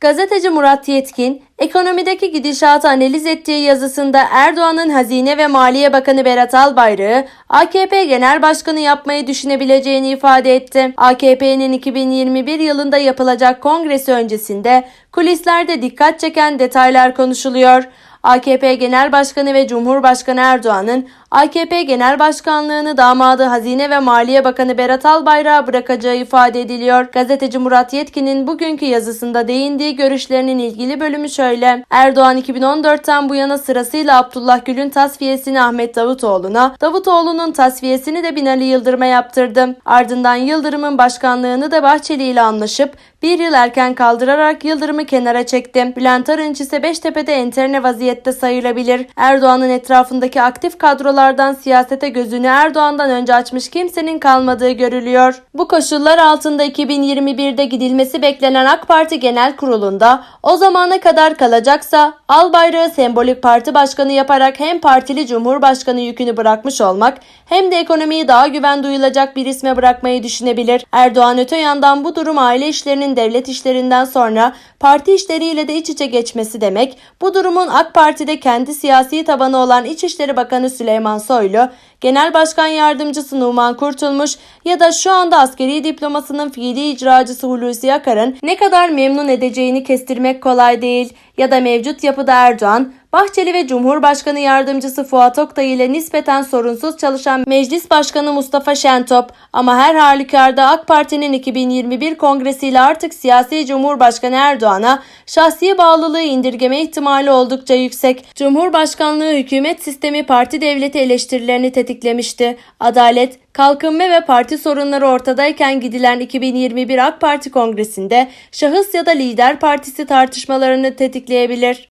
Gazeteci Murat Yetkin, ekonomideki gidişatı analiz ettiği yazısında Erdoğan'ın Hazine ve Maliye Bakanı Berat Albayrak'ı AKP Genel Başkanı yapmayı düşünebileceğini ifade etti. AKP'nin 2021 yılında yapılacak kongresi öncesinde kulislerde dikkat çeken detaylar konuşuluyor. AKP Genel Başkanı ve Cumhurbaşkanı Erdoğan'ın AKP Genel Başkanlığını damadı Hazine ve Maliye Bakanı Berat Albayrak'a bırakacağı ifade ediliyor. Gazeteci Murat Yetkin'in bugünkü yazısında değindiği görüşlerinin ilgili bölümü şöyle. Erdoğan 2014'ten bu yana sırasıyla Abdullah Gül'ün tasfiyesini Ahmet Davutoğlu'na, Davutoğlu'nun tasfiyesini de Binali Yıldırım'a yaptırdı. Ardından Yıldırım'ın başkanlığını da Bahçeli ile anlaşıp bir yıl erken kaldırarak Yıldırım'ı kenara çekti. Bülent Arınç ise Beştepe'de enterne vaziyette sayılabilir. Erdoğan'ın etrafındaki aktif kadrolardan siyasete gözünü Erdoğan'dan önce açmış kimsenin kalmadığı görülüyor. Bu koşullar altında 2021'de gidilmesi beklenen AK Parti Genel Kurulu'nda o zamana kadar kalacaksa Albayrak'ı sembolik parti başkanı yaparak hem partili cumhurbaşkanı yükünü bırakmış olmak hem de ekonomiyi daha güven duyulacak bir isme bırakmayı düşünebilir. Erdoğan öte yandan bu durum aile işlerinin devlet işlerinden sonra parti işleriyle de iç içe geçmesi demek. Bu durumun AK Parti'de kendi siyasi tabanı olan İçişleri Bakanı Süleyman Soylu, Genel Başkan Yardımcısı Numan Kurtulmuş ya da şu anda askeri diplomasının fiili icracısı Hulusi Akar'ın ne kadar memnun edeceğini kestirmek kolay değil. Ya da mevcut yapıda Erdoğan, Bahçeli ve Cumhurbaşkanı Yardımcısı Fuat Oktay ile nispeten sorunsuz çalışan Meclis Başkanı Mustafa Şentop ama her halükarda AK Parti'nin 2021 kongresiyle artık siyasi Cumhurbaşkanı Erdoğan'a şahsi bağlılığı indirgeme ihtimali oldukça yüksek. Cumhurbaşkanlığı hükümet sistemi parti devleti eleştirilerini tetiklemişti. Adalet, kalkınma ve parti sorunları ortadayken gidilen 2021 AK Parti kongresinde şahıs ya da lider partisi tartışmalarını tetikleyebilir.